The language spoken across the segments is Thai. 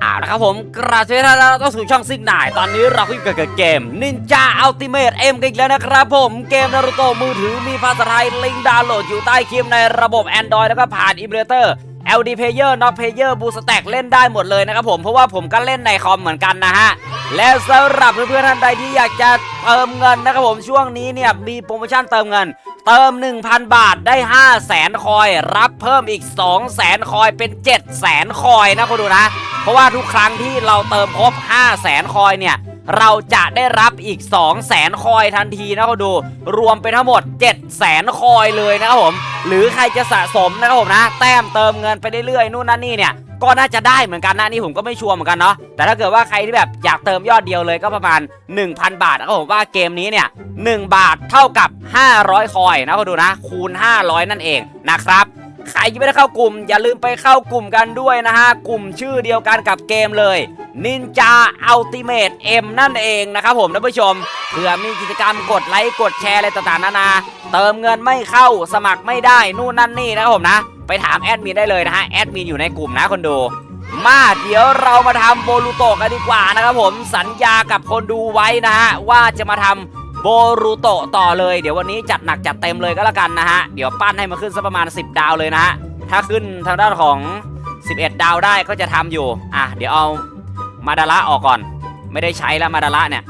เอาละครับผมกราบสวัสดีท่านเราต้องสู่ช่องซิกนายตอนนี้เราก็อยู่กับเกม Ninja Ultimate M กันอีกแล้วนะครับผมเกมนารูโตมือถือมีภาษาไทยลิงก์ดาวน์โหลดอยู่ใต้คลิปในระบบ Android แล้วก็ผ่านอิมเลเตอร์ LD Player Not Player b o o s t a c k เล่นได้หมดเลยนะครับผมเพราะว่าผมก็เล่นในคอมเหมือนกันนะฮะ และสำหรับเพื่อนๆท่านใดที่อยากจะเติมเงินนะครับผมช่วงนี้เนี่ยมีโปรโมชั่นเติมเงิน เติม 1,000 บาทได้ 5 0 0แสนคอย รับเพิ่มอีก 2 0 0แสนคอยเป็น 7 0 0แสนคอยนะคุณดูนะ เพราะว่าทุกครั้งที่เราเติมครบ 5 0 0แสนคอยเนี่ยเราจะได้รับอีก 2 0 0แสนคอยทันทีนะคุณดู รวมเป็นทั้งหมด 7 0 0แสนคอยเลยนะครับผม หรือใครจะสะสมนะครับผมนะ แต้มเติมเงินไปเรื่อยๆนู่นนั่นนี่เนี่ย ก็น่าจะได้เหมือนกันนะนี่ผมก็ไม่ชัวร์เหมือนกันเนาะแต่ถ้าเกิดว่าใครที่แบบอยากเติมยอดเดียวเลยก็ประมาณ 1,000 บาทนะครับผมว่าเกมนี้เนี่ย1บาทเท่ากับ 500 คอยนะคุณดูนะ คูณ 500 นั่นเองนะครับใครยังไม่ได้เข้ากลุ่ม อย่าลืมไปเข้ากลุ่มกันด้วยนะฮะ กลุ่มชื่อเดียวกันกับเกมเลย Ninja Ultimate M นั่นเองนะครับผมท่านผู้ชมเผื่อมีกิจกรรมกดไลค์ กดแชร์อะไรต่างๆนานา เติมเงินไม่เข้าสมัครไม่ได้นู่นนั่นนี่นะครับผมนะ ไปถามแอดมินได้เลยนะฮะแอดมินอยู่ในกลุ่มนะคนดูมาเดี๋ยวเรามาทำโบลูโตกันดีกว่านะครับผมสัญญากับคนดูไว้นะฮะว่าจะมาทำโบรูโตต่อเลย เดี๋ยววันนี้จัดหนักจัดเต็มเลยก็แล้วกันนะฮะเดี๋ยวปั้นให้มาขึ้นสักประมาณ 10 ดาวเลยนะฮะถ้าขึ้นทางด้านของ 11 ดาวได้ก็จะทำอยู่อะเดี๋ยวเอามาดาระออกก่อน ไม่ได้ใช้แล้วมาดาระเนี่ย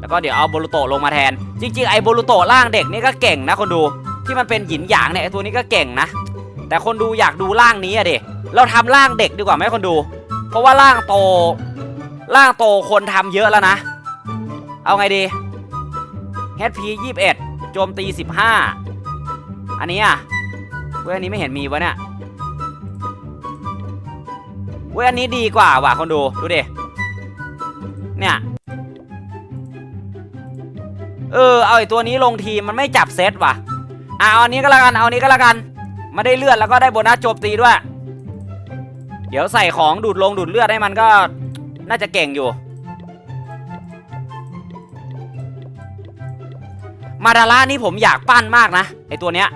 แล้วก็เดี๋ยวเอาโบลูโตลงมาแทน จริงๆไอ้โบลูโตะร่างเด็กนี่ก็เก่งนะคนดูที่มันเป็นหยินหยางเนี่ยไอ้ตัวนี้ก็เก่งนะ แต่คนดูอยากดูร่างนี้อะเดิเราทำร่างเด็กดีกว่าไหมคนดู เพราะว่าร่างโตร่างโตคนทำเยอะแล้วนะ เอาไงดี HP 21โจมตี15อันนี้อะเว้ยอันนี้ไม่เห็นมีวะเนี่ยเว้ยอันนี้ดีกว่าว่ะคนดูดูดิเนี่ยเออเอาไอ้ตัวนี้ลงทีมมันไม่จับเซตว่ะอะเอาอันนี้ก็แล้วกันเอาอันนี้ก็แล้วกัน ไม่ได้เลือดแล้วก็ได้โบนัสโจมตีด้วย เดี๋ยวใส่ของดูดลงดูดเลือดให้มันก็น่าจะเก่งอยู่ มาดาร่านี่ผมอยากปั้นมากนะไอตัวเนี้ย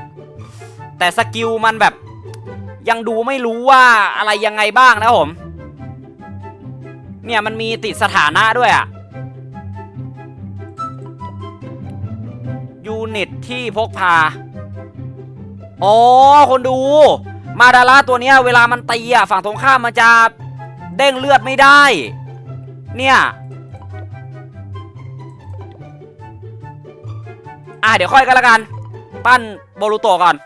แต่สกิลมันแบบยังดูไม่รู้ว่าอะไรยังไงบ้างนะผม เนี่ยมันมีติดสถานะด้วยอะยูนิตที่พกพา อ๋อคนดู มาดาร่าตัวเนี้ยเวลามันตีอะฝั่งตรงข้ามมันจะเด้งเลือดไม่ได้ เนี่ย อะเดี๋ยวค่อยกันละกัน ปั้นโบรูโตก่อน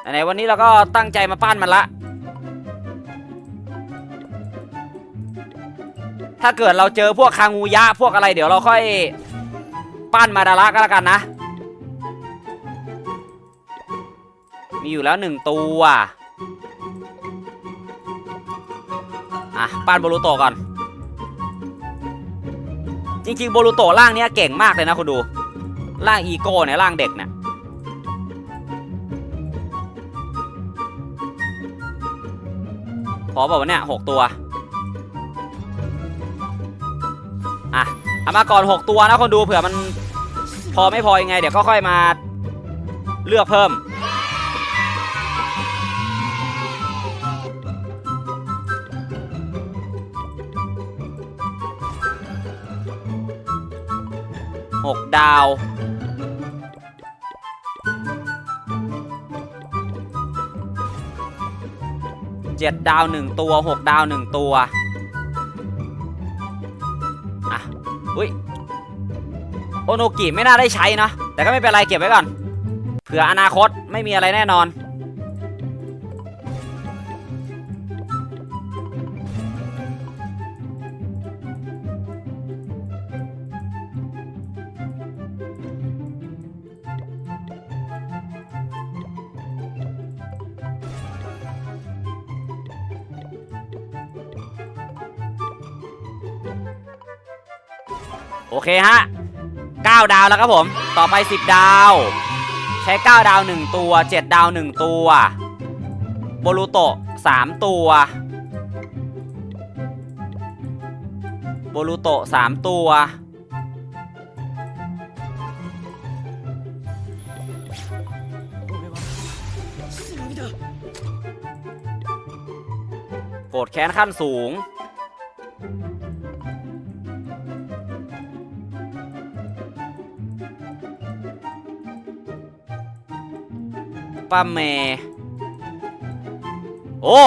ไหนๆวันนี้เราก็ตั้งใจมาปั้นมันละ ถ้าเกิดเราเจอพวกคางูยะพวกอะไรเดี๋ยวเราค่อยปั้นมาดาระก็แล้วกันนะ มีอยู่แล้วหนึ่งตัวอะปั้นโบรูโตก่อน จริงๆโบรูโตร่างเนี้ยเก่งมากเลยนะคุณดูร่างอีโก้เนี่ยร่างเด็กเนี่ยพอบอกว่าเนี่ยหกตัว อะเอามาก่อนหกตัวนะคนดูเผื่อมันพอไม่พอยังไง เดี๋ยวก็ค่อยมาเลือกเพิ่ม ดาว เจ็ดดาวหนึ่งตัวหกดาวหนึ่งตัว อะ อุ้ย โอโนกิไม่น่าได้ใช้นะ แต่ก็ไม่เป็นไรเก็บไว้ก่อน เผื่ออนาคตไม่มีอะไรแน่นอน อเคฮะ 9 ดาวแล้วครับผม ต่อไป 10 ดาว ใช้ 9 ดาว 1 ตัว 7 ดาว 1 ตัว โบลูโตะ3ตัว โบลูโตะ3ตัว โกรธแค้นขั้นสูง ป้าเมย์โอ้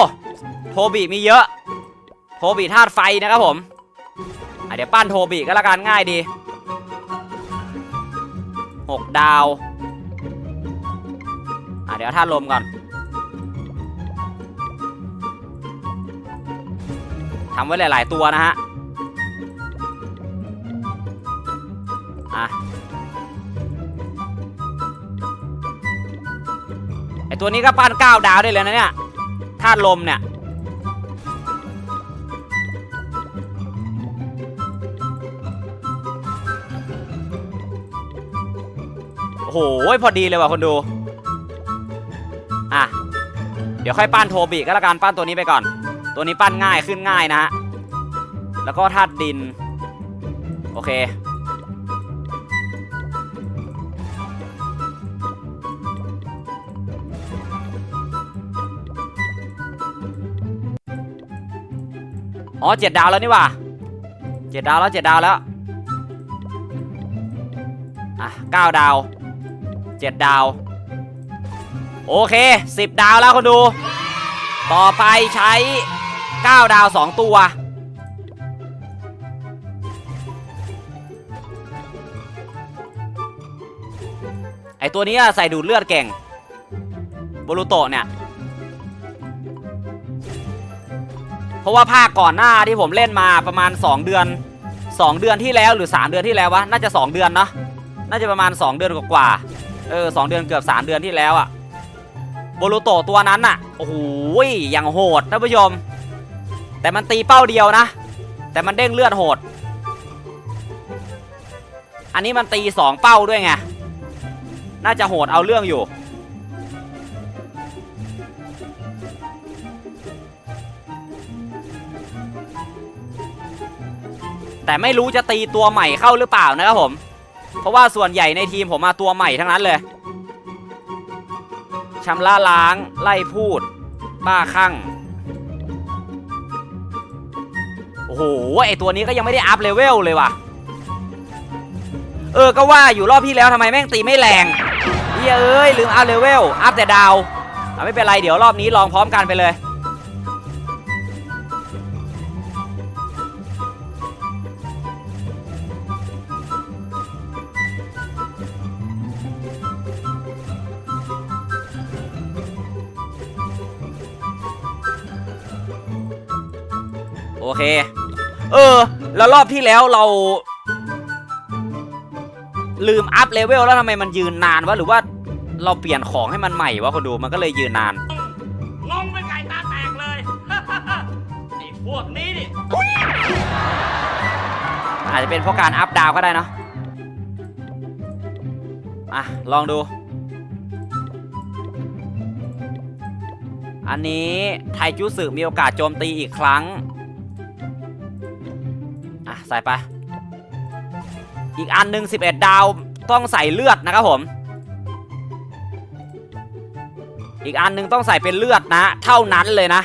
โทบีมีเยอะ โทบีธาตุไฟนะครับผมเดี๋ยวปั้นโทบีก็แล้วกันง่ายดีหกดาวเดี๋ยวธาตุลมก่อนทำไว้หลาย ๆ ตัวนะฮะ ตัวนี้ก็ปั้นเก้าดาวได้เลยนะเนี่ยธาตุลมเนี่ยโอ้โหพอดีเลยว่ะคนดู อะ เดี๋ยวค่อยปั้นโทบิก็แล้วกันปั้นตัวนี้ไปก่อน ตัวนี้ปั้นง่ายขึ้นง่ายนะฮะ แล้วก็ธาตุดิน โอเค อ๋อเจ็ดดาวแล้วนี่ว่าเจ็ดดาวแล้วเจ็ดดาวแล้วอะเก้าดาวเจ็ดดาว โอเคสิบดาวแล้วคนดู ต่อไปใช้9ดาว2ตัวไอตัวนี้ใส่ดูดเลือดเก่งบรูโตเนี่ย เพราะว่าภาคก่อนหน้าที่ผมเล่นมาประมาณ 2 เดือน 2 เดือนที่แล้วหรือ 3 เดือนที่แล้ววะน่าจะ 2 เดือนเนอะน่าจะประมาณ 2 เดือนกว่าเออสเดือนเกือบ 3 เดือนที่แล้วอะโบรูโตตัวนั้นน่ะโอ้โหอย่างโหดท่านผู้ชม แต่มันตีเป้าเดียวนะ แต่มันเด้งเลือดโหด อันนี้มันตีสองเป้าด้วยไงน่าจะโหดเอาเรื่องอยู่ แต่ไม่รู้จะตีตัวใหม่เข้าหรือเปล่านะครับผม เพราะว่าส่วนใหญ่ในทีมผมมาตัวใหม่ทั้งนั้นเลยชำระล้าง ไล่พูด บ้าคลั่ง โอ้โห ไอตัวนี้ก็ยังไม่ได้อัพเลเวลเลยว่ะ เออ ก็ว่าอยู่รอบที่แล้วทำไมแม่งตีไม่แรงเฮ้ยเอ้ย ลืมอัพเลเวล อัพแต่ดาวไม่เป็นไร เดี๋ยวรอบนี้ลองพร้อมกันไปเลย เคเออ แล้วรอบที่แล้วเรา ลืมอัพเลเวลแล้วทำไมมันยืนนานวะ หรือว่าเราเปลี่ยนของให้มันใหม่วะคนดูมันก็เลยยืนนาน งงเป็นไก่ตาแตกเลย ไอ้พวกนี้นี่อาจจะเป็นเพราะการอัพดาวก็ได้เนาะอะ ลองดู อันนี้ไทจูสึมีโอกาสโจมตีอีกครั้งอะ ใส่ไป อีกอันหนึ่ง11 ดาวต้องใส่เลือดนะครับผม อีกอันหนึ่งต้องใส่เป็นเลือดนะ เท่านั้นเลยนะ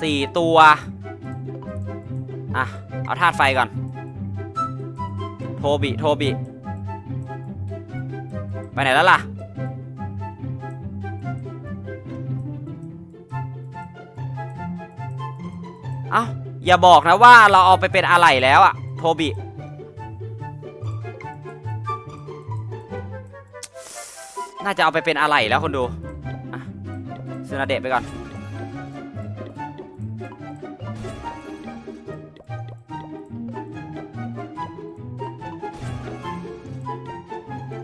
สี่ตัวอะเอาธาตุไฟก่อน โทบิ โทบิ ไปไหนแล้วล่ะ เอ้าอย่าบอกนะว่าเราเอาไปเป็นอะไหล่แล้วอะโทบิ น่าจะเอาไปเป็นอะไหล่แล้วคนดูอะซึนาเดะไปก่อน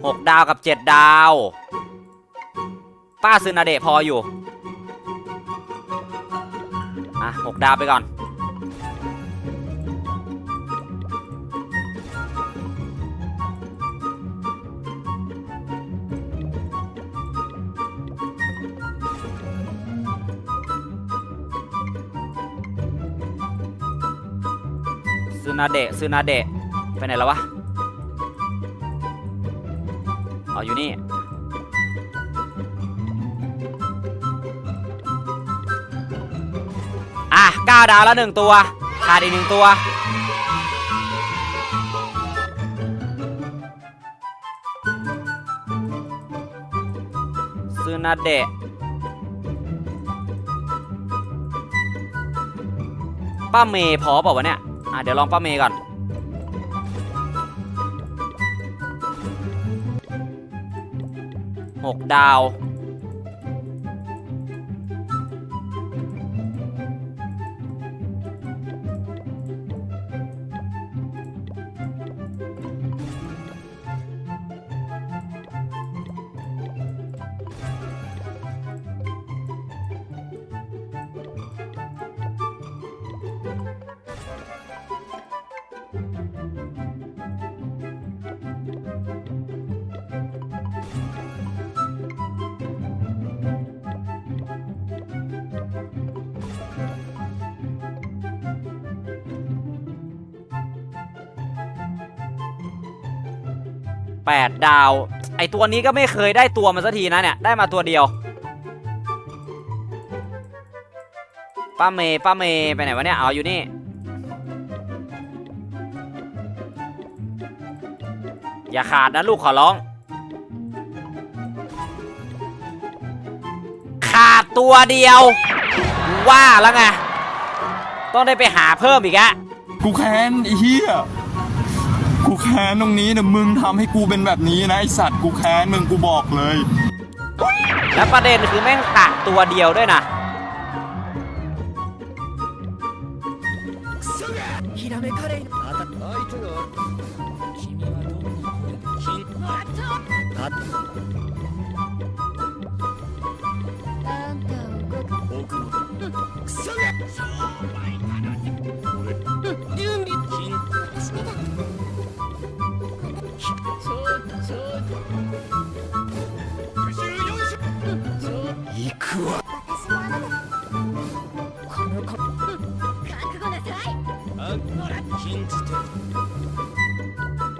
หกดาวกับเจ็ดดาว ป้าซึนาเดะพออยู่ อะหกดาวไปก่อน ซึนาเดะซึนาเดะไปไหนแล้ววะอ๋ออยู่นี่อะเก้าดาวแล้วหนึ่งตัวขาดอีกหนึ่งตัวซึนาเดะป้าเมย์พอเปล่าวะเนี่ย เดี๋ยวลองป้าเมย์ก่อนหกดาว แปดดาว ไอตัวนี้ก็ไม่เคยได้ตัวมาสักทีนะเนี่ย ได้มาตัวเดียว ป้าเมย์ป้าเมย์ไปไหนวะเนี่ย เอาอยู่นี่อย่าขาดนะลูกขอร้อง ขาดตัวเดียว ว่าแล้วไง ต้องได้ไปหาเพิ่มอีกอะกูแค้นไอ้เหี้ย แค้นตรงนี้นะมึงทำให้กูเป็นแบบนี้นะไอสัตว์กูแค้นมึงกูบอกเลย แล้วประเด็นคือแม่งตัดตัวเดียวด้วยนะ โ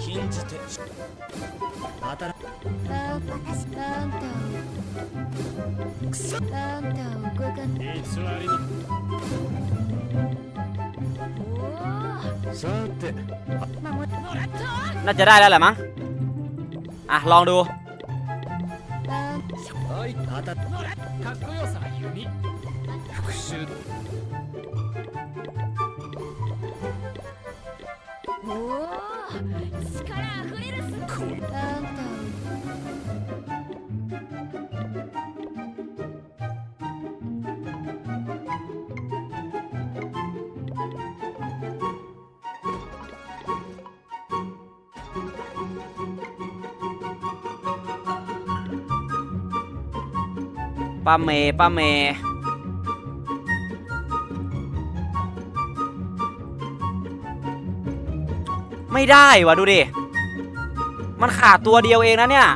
禁じて当たらあん私あんたをくそあんたを動かん偽りにおさてお守ってもらった น่าจะได้แล้วแหละมั้ง อ่ะ ลองดู あんはい当たっもらかっこよさは弓復讐 おお力あふれるすこのあんたをป้าเมย์ป้าเมย์ ไม่ได้วะดูดิ มันขาดตัวเดียวเองนะเนี่ย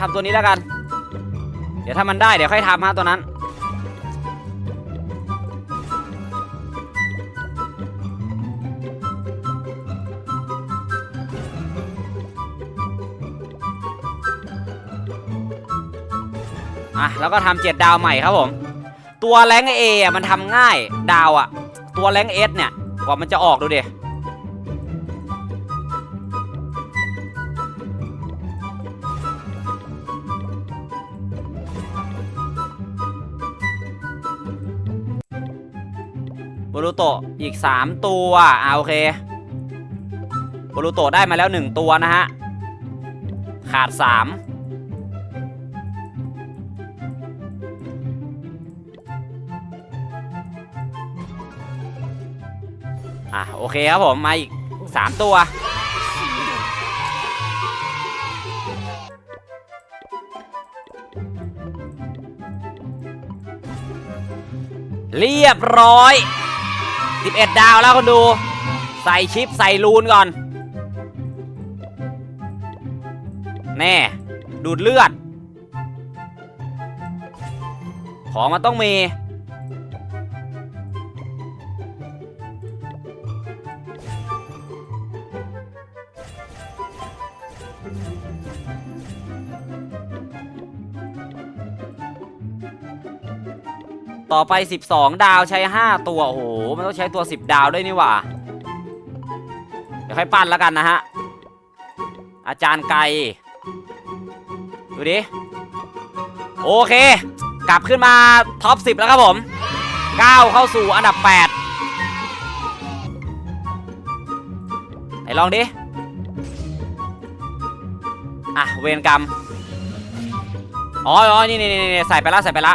ทำตัวนี้แล้วกัน เดี๋ยวถ้ามันได้เดี๋ยวค่อยทำฮะตัวนั้น อะแล้วก็ทำเจ็ดดาวใหม่ครับผม ตัวแรงเออะมันทำง่ายดาวอะ ตัวแรงเอสเนี่ย กว่ามันจะออกดูดิบรูโตอีก 3 ตัว อ่าโอเคบรูโตได้มาแล้ว 1 ตัวนะฮะ ขาด 3 อะโอเคครับผมมาอีกสามตัว เรียบร้อย 11 ดาวแล้วคนดู ใส่ชิปใส่ลูนก่อน แน่ ดูดเลือด ของมันต้องมี ต่อไป 12 ดาวใช้ 5 ตัว โอ้โห มันต้องใช้ตัว 10 ดาวด้วยนี่หว่า เดี๋ยวค่อยปั้นแล้วกันนะฮะ อาจารย์ไกล ดูดิ โอเค กลับขึ้นมาท็อป 10 แล้วครับผม ก้าวเข้าสู่อันดับ 8 ไหนลองดิ อะ เวรกรรม อ๋ออ๋อนี่นี่นี่ใส่ไปละใส่ไปละ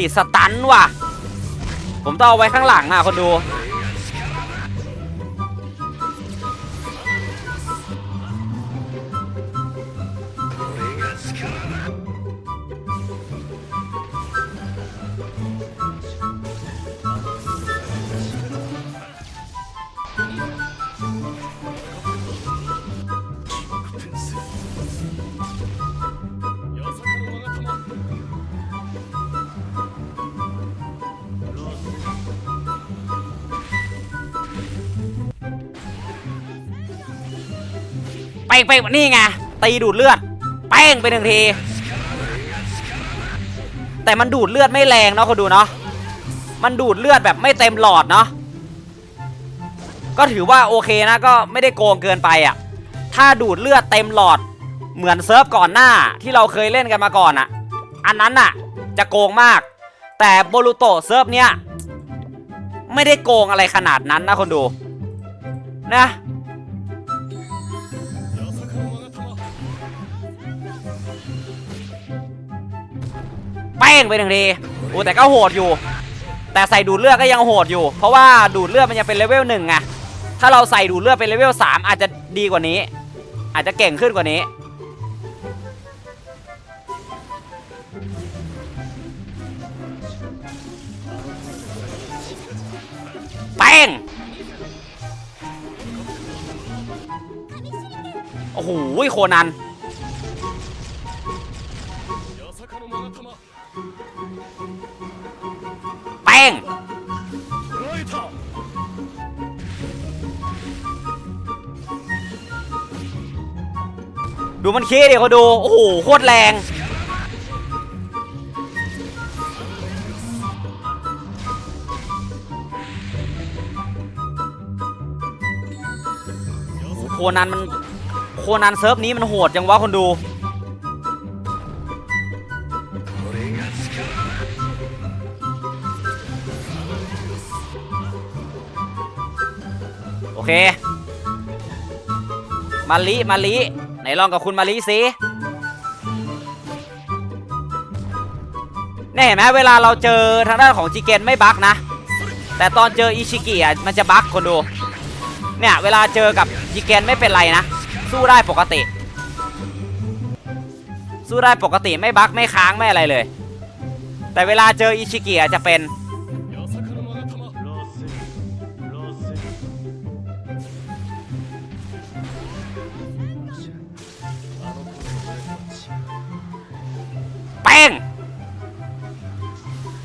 ติดสตันว่ะ ผมต้องเอาไว้ข้างหลังอะคนดู งเป้งนี่ไงตีดูดเลือด แป้งไปหนึ่งที แต่มันดูดเลือดไม่แรงเนาะคนดูเนาะมันดูดเลือดแบบไม่เต็มหลอดเนาะก็ถือว่าโอเคนะก็ไม่ได้โกงเกินไปอะ่ะ ถ้าดูดเลือดเต็มหลอด เหมือนเซิร์ฟก่อนหน้าที่เราเคยเล่นกันมาก่อนอะ่ะ อันนั้นอะ จะโกงมาก แต่โบลูโตเซิร์ฟเนี้ยไม่ได้โกงอะไรขนาดนั้นนะคนดู นะ แป้งไปหนึ่งทีโอ้แต่ก็โหดอยู่ แต่ใส่ดูดเลือดก็ยังโหดอยู่ เพราะว่าดูดเลือดมันยังเป็นเลเวลหนึ่งไงถ้าเราใส่ดูดเลือดเป็นเลเวลสามอาจจะดีกว่านี้ อาจจะเก่งขึ้นกว่านี้แป้งโอ้โหโคนัน แป้งดูมันเคดิเขาดู โอ้โห โคตรแรงโอ้โหโคนันมัน โคนันเซิร์ฟนี้มันโหดจังวะคนดู เคมาลิมาลิไหนลองกับคุณมาลิสิเนี่ยเห็นไหมเวลาเราเจอทางด้านของจิเกนไม่บั๊กนะ แต่ตอนเจออิชิกิอะมันจะบั๊กคนดู เนี่ยเวลาเจอกับจิเกนไม่เป็นไรนะ สู้ได้ปกติ สู้ได้ปกติไม่บั๊กไม่ค้างไม่อะไรเลย แต่เวลาเจออิชิกิอะจะเป็น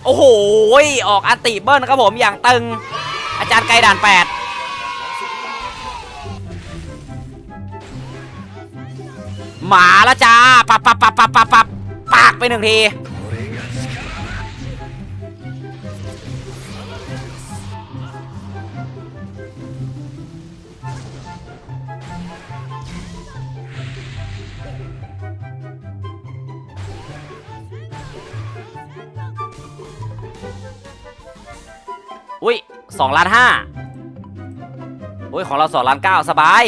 โอ้โหออกอัติเบิ้ลครับผมอย่างตึง อาจารย์ไกด่านแปดหมาละจ้าปับปับปับปับปับปับปากไปหนึ่งที อุ้ยสองล้านห้าอุ้ยของเราสองล้านเก้าสบาย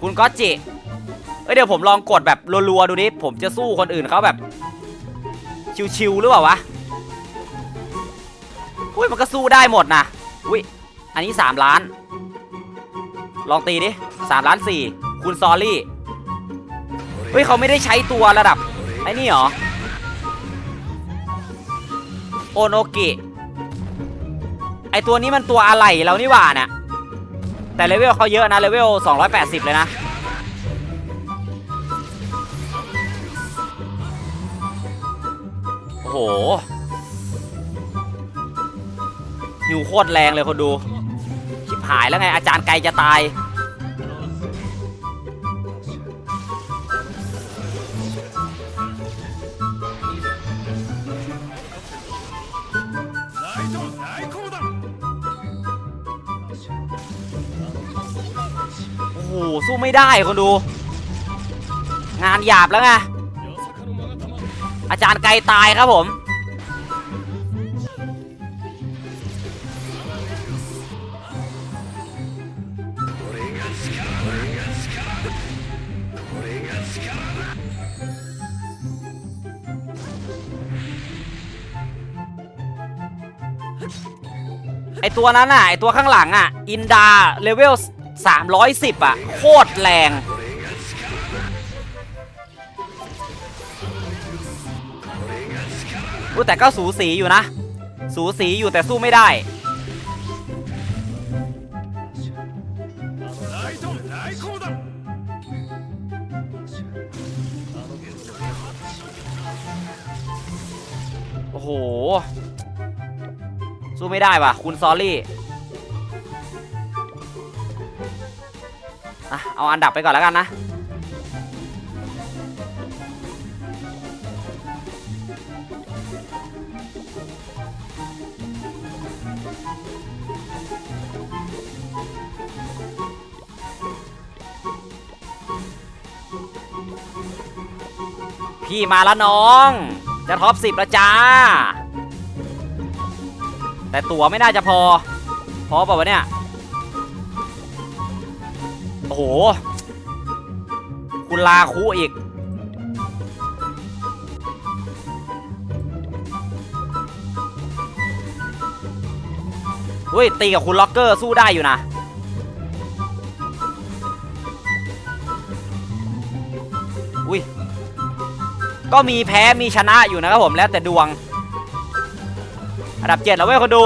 คุณก๊อตจิ เอ้ยเดี๋ยวผมลองกดแบบรัวๆดูดิผมจะสู้คนอื่นเขาแบบ ชิวๆหรือเปล่าวะ อุ้ยมันก็สู้ได้หมดนะ อุ้ยอันนี้ 3 ล้าน ลองตีดิ3ล้าน4คุณซอรี่ เฮ้ยเขาไม่ได้ใช้ตัวระดับ ไอ้นี่เหรอ โอโนกิ ตัวนี้มันตัวอะไรเรานี่หว่าเนี่ยแต่เลเวลเขาเยอะนะเลเวล280 เลยนะ โอ้โหหิวโคตรแรงเลยคนดู ชิบหายแล้วไงอาจารย์ไกลจะตาย ไม่ได้คนดู งานหยาบแล้วไงอาจารย์ไกลตายครับผม ไอตัวนั้นอะ ไอตัวข้างหลังอะ อินดาเลเวล 310 อะ โคตรแรง รู้แต่ก็สูสีอยู่นะ สูสีอยู่แต่สู้ไม่ได้ โอ้โห สู้ไม่ได้ว่ะ คุณซอรี่ อะเอาอันดับไปก่อนแล้วกันนะพี่มาแล้วน้อง จะท็อปสิบแล้วจ้า แต่ตั๋วไม่น่าจะพอ พอเปล่าวะเนี่ย โอ้โห คุณลาคูอีก เฮ้ย ตีกับคุณล็อกเกอร์สู้ได้อยู่นะ อุ้ย ก็มีแพ้มีชนะอยู่นะครับผมแล้วแต่ดวง อันดับเจ็ดแล้วเว้ยคนดู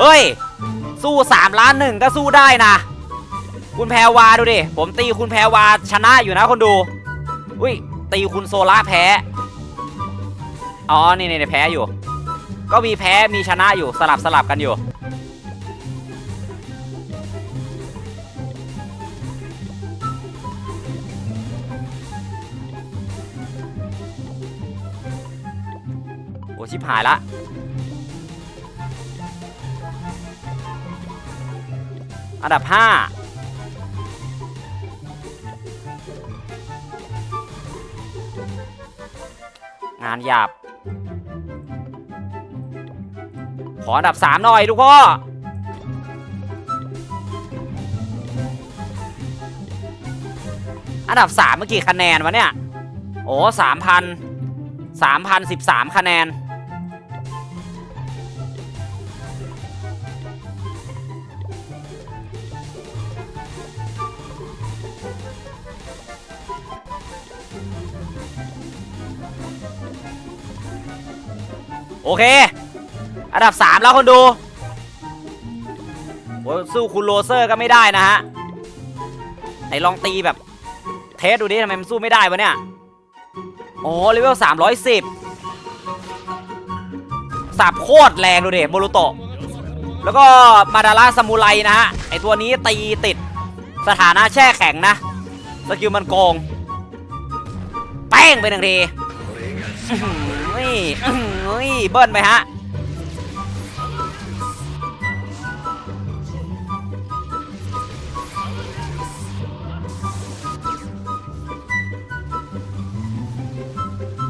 เฮ้ย สู้ 3 ล้านหนึ่งก็สู้ได้นะ คุณแพรวาดูดิ ผมตีคุณแพรวาชนะอยู่นะคนดู อุ้ย ตีคุณโซล่าแพ้ อ๋อ นี่นี่แพ้อยู่ ก็มีแพ้มีชนะอยู่สลับสลับกันอยู่ โอ้ชิบหายละ อันดับ 5 งานหยาบ ขออันดับ 3 หน่อยทุกพ่ออันดับ 3 เมื่อกี้คะแนนวะเนี่ย โอ้สามพันสามพันสิบสามคะแนน โอเค อันดับ 3 แล้วคนดูโอ้สู้คุณโรเซอร์ก็ไม่ได้นะฮะไหนลองตีแบบ เทสดูดิทำไมมันสู้ไม่ได้วะเนี่ยโอ้เลเวล310สับโคตรแรงดูดิโบรุโตะแล้วก็มาดาราซามูไรนะฮะไอตัวนี้ตีติดสถานะแช่แข็งนะสกิลมันโกง แป้งไปหนึ่งที อื้อหือนี่อื้อหือนี่เบิ้ลไปฮะ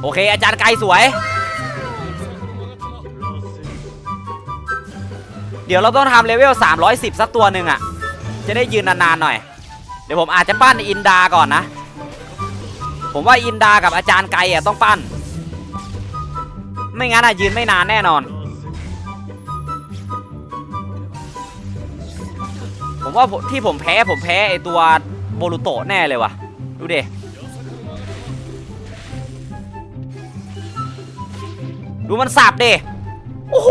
โอเค อาจารย์ไกลสวย เดี๋ยวเราต้องทำเลเวล 310 สักตัวหนึ่งอะจะได้ยืนนานๆหน่อย เดี๋ยวผมอาจจะปั้นอินดาก่อนนะ ผมว่าอินดากับอาจารย์ไกลอะต้องปั้น ไม่งั้นอะยืนไม่นานแน่นอน ผมว่าที่ผมแพ้ผมแพ้ไอตัวโบรุโตะแน่เลยวะดูเดดูมันสับเดโอ้โห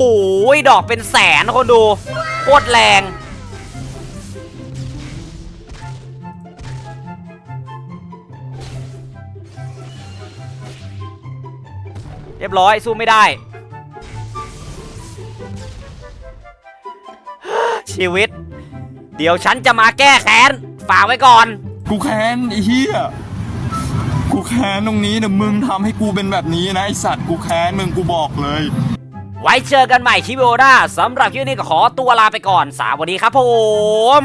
ดอกเป็นแสนคนดู โคตรแรง รียบร้อยสู้ไม่ได้ ชีวิต เดี๋ยวฉันจะมาแก้แค้นฝากไว้ก่อน กูแค้นไอ้เหี้ย กูแค้นตรงนี้นะมึงทำให้กูเป็นแบบนี้นะไอสัตว์กูแค้นมึงกูบอกเลย ไว้เจอกันใหม่คลิปวิดีโอหน้าสำหรับคลิปนี้ก็ขอตัวลาไปก่อนสวัสดีครับผม